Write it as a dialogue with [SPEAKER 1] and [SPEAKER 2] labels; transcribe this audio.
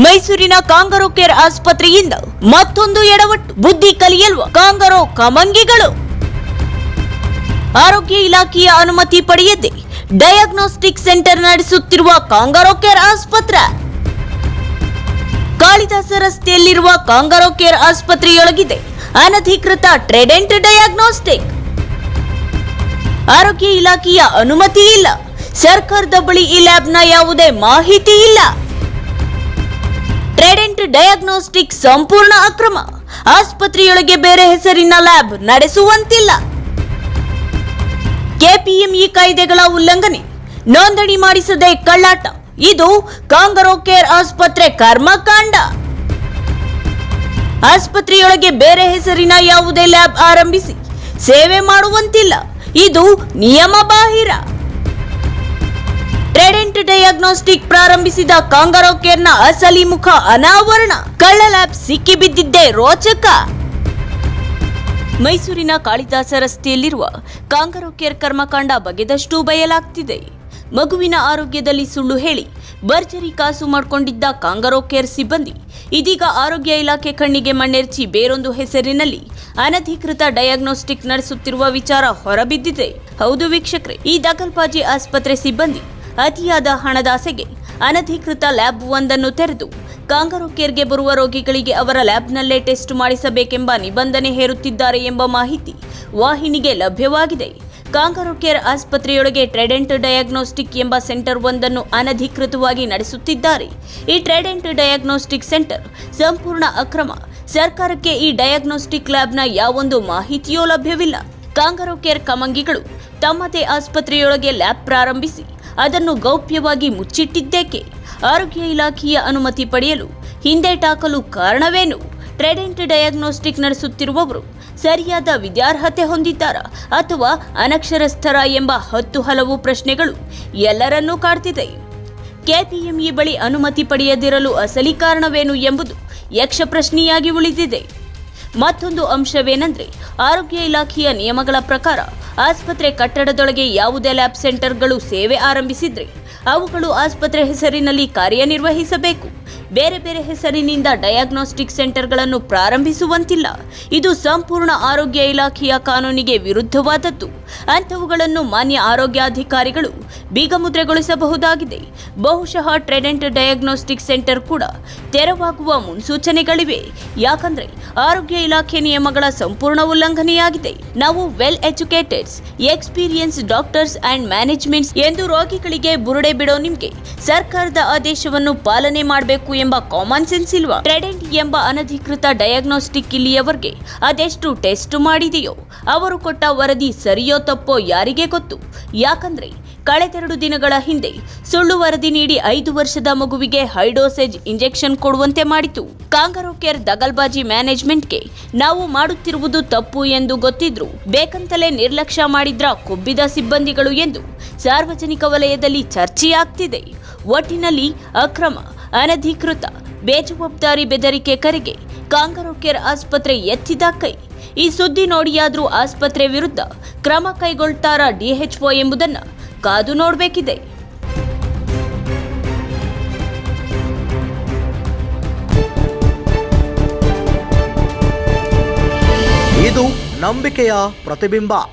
[SPEAKER 1] ಮೈಸೂರಿನ ಕಾಂಗರೋ ಕೇರ್ ಆಸ್ಪತ್ರೆಯಿಂದ ಮತ್ತೊಂದು ಎಡವಟ್ಟು ಬುದ್ಧಿ ಕಲಿಯಲ್ವ ಕಾಂಗರೋ ಕಮಂಗಿಗಳು? ಆರೋಗ್ಯ ಇಲಾಖೆಯ ಅನುಮತಿ ಪಡೆಯದೆ ಡಯಾಗ್ನೋಸ್ಟಿಕ್ ಸೆಂಟರ್ ನಡೆಸುತ್ತಿರುವ ಕಾಂಗರೋ ಕೇರ್ ಆಸ್ಪತ್ರೆ. ಕಾಳಿದಾಸ ರಸ್ತೆಯಲ್ಲಿರುವ ಕಾಂಗರೋ ಕೇರ್ ಆಸ್ಪತ್ರೆಯೊಳಗಿದೆ ಅನಧಿಕೃತ ಟ್ರೆಡೆಂಟ್ ಡಯಾಗ್ನೋಸ್ಟಿಕ್ ಆರೋಗ್ಯ ಇಲಾಖೆಯ ಅನುಮತಿ ಇಲ್ಲ. ಸರ್ಕಾರದ ಬಳಿ ಈ ಲ್ಯಾಬ್ನ ಯಾವುದೇ ಮಾಹಿತಿ ಇಲ್ಲ. ಟ್ರೆಡೆಂಟ್ ಡಯಾಗ್ನೋಸ್ಟಿಕ್ ಸಂಪೂರ್ಣ ಅಕ್ರಮ. ಆಸ್ಪತ್ರೆಯೊಳಗೆ ಬೇರೆ ಹೆಸರಿನ ಲ್ಯಾಬ್ ನಡೆಸುವಂತಿಲ್ಲ. ಕೆಪಿಎಂಇ ಕಾಯ್ದೆಗಳ ಉಲ್ಲಂಘನೆ. ನೋಂದಣಿ ಮಾಡಿಸದೆ ಕಳ್ಳಾಟ. ಇದು ಕಾಂಗರೋ ಕೇರ್ ಆಸ್ಪತ್ರೆ ಕರ್ಮಕಾಂಡ. ಆಸ್ಪತ್ರೆಯೊಳಗೆ ಬೇರೆ ಹೆಸರಿನ ಯಾವುದೇ ಲ್ಯಾಬ್ ಆರಂಭಿಸಿ. ಸೇವೆ ಮಾಡುವಂತಿಲ್ಲ. ಇದು ನಿಯಮ ಬಾಹಿರ. ಟ್ರೆಡೆಂಟ್ ಡಯಾಗ್ನೋಸ್ಟಿಕ್ ಪ್ರಾರಂಭಿಸಿದ ಕಾಂಗರೋ ಕೇರ್ನ ಅಸಲಿ ಮುಖ ಅನಾವರಣ. ಕಳ್ಳ ಲ್ಯಾಬ್ ಸಿಕ್ಕಿಬಿದ್ದಿದ್ದೇ ರೋಚಕ. ಮೈಸೂರಿನ ಕಾಳಿದಾಸ ರಸ್ತೆಯಲ್ಲಿರುವ ಕಾಂಗರೋ ಕೇರ್ ಕರ್ಮಕಾಂಡ ಬಗೆದಷ್ಟು ಬಯಲಾಗ್ತಿದೆ. ಮಗುವಿನ ಆರೋಗ್ಯದಲ್ಲಿ ಸುಳ್ಳು ಹೇಳಿ ಭರ್ಜರಿ ಕಾಸು ಮಾಡಿಕೊಂಡಿದ್ದ ಕಾಂಗರೋ ಕೇರ್ ಸಿಬ್ಬಂದಿ ಇದೀಗ ಆರೋಗ್ಯ ಇಲಾಖೆ ಕಣ್ಣಿಗೆ ಮಣ್ಣೆರ್ಚಿ ಬೇರೊಂದು ಹೆಸರಿನಲ್ಲಿ ಅನಧಿಕೃತ ಡಯಾಗ್ನೋಸ್ಟಿಕ್ ನಡೆಸುತ್ತಿರುವ ವಿಚಾರ ಹೊರಬಿದ್ದಿದೆ. ಹೌದು ವೀಕ್ಷಕರೇ, ಈ ದಾಖಲ್ಪಾಜಿ ಆಸ್ಪತ್ರೆ ಸಿಬ್ಬಂದಿ ಅತಿಯಾದ ಹಣದಾಸೆಗೆ ಅನಧಿಕೃತ ಲ್ಯಾಬ್ ಒಂದನ್ನು ತೆರೆದು ಕಾಂಗರೋ ಕೇರ್ಗೆ ಬರುವ ರೋಗಿಗಳಿಗೆ ಅವರ ಲ್ಯಾಬ್ನಲ್ಲೇ ಟೆಸ್ಟ್ ಮಾಡಿಸಬೇಕೆಂಬ ನಿಬಂಧನೆ ಹೇರುತ್ತಿದ್ದಾರೆ ಎಂಬ ಮಾಹಿತಿ ವಾಹಿನಿಗೆ ಲಭ್ಯವಾಗಿದೆ. ಕಾಂಗರೋ ಕೇರ್ ಆಸ್ಪತ್ರೆಯೊಳಗೆ ಟ್ರೆಡೆಂಟ್ ಡಯಾಗ್ನೋಸ್ಟಿಕ್ ಎಂಬ ಸೆಂಟರ್ ಒಂದನ್ನು ಅನಧಿಕೃತವಾಗಿ ನಡೆಸುತ್ತಿದ್ದಾರೆ. ಈ ಟ್ರೆಡೆಂಟ್ ಡಯಾಗ್ನೋಸ್ಟಿಕ್ ಸೆಂಟರ್ ಸಂಪೂರ್ಣ ಅಕ್ರಮ. ಸರ್ಕಾರಕ್ಕೆ ಈ ಡಯಾಗ್ನೋಸ್ಟಿಕ್ ಲ್ಯಾಬ್ನ ಯಾವೊಂದು ಮಾಹಿತಿಯೂ ಲಭ್ಯವಿಲ್ಲ. ಕಾಂಗರೋ ಕೇರ್ ಕಮಂಗಿಗಳು ತಮ್ಮದೇ ಆಸ್ಪತ್ರೆಯೊಳಗೆ ಲ್ಯಾಬ್ ಪ್ರಾರಂಭಿಸಿ ಅದನ್ನು ಗೌಪ್ಯವಾಗಿ ಮುಚ್ಚಿಟ್ಟಿದ್ದೇಕೆ? ಆರೋಗ್ಯ ಇಲಾಖೆಯ ಅನುಮತಿ ಪಡೆಯಲು ಹಿಂದೆಟಾಕಲು ಕಾರಣವೇನು? ಟ್ರೆಡೆಂಟ್ ಡಯಾಗ್ನೋಸ್ಟಿಕ್ ನಡೆಸುತ್ತಿರುವವರು ಸರಿಯಾದ ವಿದ್ಯಾರ್ಹತೆ ಹೊಂದಿದ್ದಾರಾ ಅಥವಾ ಅನಕ್ಷರಸ್ಥರ ಎಂಬ ಹತ್ತು ಹಲವು ಪ್ರಶ್ನೆಗಳು ಎಲ್ಲರನ್ನೂ ಕಾಡ್ತಿದೆ? ಕೆಪಿಎಂಇ ಬಳಿ ಅನುಮತಿ ಪಡೆಯದಿರಲು ಅಸಲಿ ಕಾರಣವೇನು ಎಂಬುದು ಯಕ್ಷಪ್ರಶ್ನೆಯಾಗಿ ಉಳಿದಿದೆ. ಮತ್ತೊಂದು ಅಂಶವೇನೆಂದರೆ, ಆರೋಗ್ಯ ಇಲಾಖೆಯ ನಿಯಮಗಳ ಪ್ರಕಾರ ಆಸ್ಪತ್ರೆ ಕಟ್ಟಡದೊಳಗೆ ಯಾವುದೇ ಲ್ಯಾಬ್ ಸೆಂಟರ್ಗಳು ಸೇವೆ ಆರಂಭಿಸಿದ್ರೆ ಅವುಗಳು ಆಸ್ಪತ್ರೆ ಹೆಸರಿನಲ್ಲಿ ಕಾರ್ಯನಿರ್ವಹಿಸಬೇಕು. ಬೇರೆ ಬೇರೆ ಹೆಸರಿನಿಂದ ಡಯಾಗ್ನೋಸ್ಟಿಕ್ ಸೆಂಟರ್ಗಳನ್ನು ಪ್ರಾರಂಭಿಸುವಂತಿಲ್ಲ. ಇದು ಸಂಪೂರ್ಣ ಆರೋಗ್ಯ ಇಲಾಖೆಯ ಕಾನೂನಿಗೆ ವಿರುದ್ಧವಾದದ್ದು. ಅಂಥವುಗಳನ್ನು ಮಾನ್ಯ ಆರೋಗ್ಯಾಧಿಕಾರಿಗಳು ಬೀಗಮುದ್ರೆಗೊಳಿಸಬಹುದಾಗಿದೆ. ಬಹುಶಃ ಟ್ರೆಡೆಂಟ್ ಡಯಾಗ್ನೋಸ್ಟಿಕ್ ಸೆಂಟರ್ ಕೂಡ ತೆರವಾಗುವ ಮುನ್ಸೂಚನೆಗಳಿವೆ. ಯಾಕಂದ್ರೆ ಆರೋಗ್ಯ ಇಲಾಖೆ ನಿಯಮಗಳ ಸಂಪೂರ್ಣ ಉಲ್ಲಂಘನೆಯಾಗಿದೆ. ನಾವು well educateds experience doctors and managements ಎಂದು ರೋಗಿಗಳಿಗೆ ಬುರುಡೆ ಬಿಡೋ ನಿಮಗೆ ಸರ್ಕಾರದ ಆದೇಶವನ್ನು ಪಾಲನೆ ಮಾಡಬೇಕು ಎಂಬ ಕಾಮನ್ ಸೆನ್ಸ್ ಇಲ್ವಾ? ಟ್ರೆಡೆಂಟ್ ಎಂಬ ಅನಧಿಕೃತ ಡಯಾಗ್ನೋಸ್ಟಿಕ್ ಇಲ್ಲಿಯವರೆಗೆ ಅದೆಷ್ಟು ಟೆಸ್ಟ್ ಮಾಡಿದೆಯೋ, ಅವರು ಕೊಟ್ಟ ವರದಿ ಸರಿಯೋ ತಪ್ಪೋ ಯಾರಿಗೆ ಗೊತ್ತು? ಯಾಕಂದ್ರೆ ಕಳೆದೆರಡು ದಿನಗಳ ಹಿಂದೆ ಸುಳ್ಳು ವರದಿ ನೀಡಿ ಐದು ವರ್ಷದ ಮಗುವಿಗೆ ಹೈಡೋಸೇಜ್ ಇಂಜೆಕ್ಷನ್ ಕೊಡುವಂತೆ ಮಾಡಿತು. ಕಾಂಗರೋ ಕೇರ್ ದಗಲ್ಬಾಜಿ ಮ್ಯಾನೇಜ್ಮೆಂಟ್ಗೆ ನಾವು ಮಾಡುತ್ತಿರುವುದು ತಪ್ಪು ಎಂದು ಗೊತ್ತಿದ್ರು ಬೇಕಂತಲೇ ನಿರ್ಲಕ್ಷ್ಯ ಮಾಡಿದ್ರ ಕೊಬ್ಬಿದ ಸಿಬ್ಬಂದಿಗಳು ಎಂದು ಸಾರ್ವಜನಿಕ ವಲಯದಲ್ಲಿ ಚರ್ಚೆಯಾಗ್ತಿದೆ. ಒಟ್ಟಿನಲ್ಲಿ ಅಕ್ರಮ ಅನಧಿಕೃತ ಬೇಜವಾಬ್ದಾರಿ ಬೆದರಿಕೆ ಕರೆಗೆ ಕಾಂಗರೋ ಕೇರ್ ಆಸ್ಪತ್ರೆ ಎತ್ತಿದ ಕೈ. ಈ ಸುದ್ದಿ ನೋಡಿಯಾದರೂ ಆಸ್ಪತ್ರೆ ವಿರುದ್ಧ ಕ್ರಮ ಕೈಗೊಳ್ತಾರಾ ಡಿಎಚ್ಒ ಎಂಬುದನ್ನು ಕಾದು ನೋಡಬೇಕಿದೆ.
[SPEAKER 2] ಇದು ನಂಬಿಕೆಯ ಪ್ರತಿಬಿಂಬ.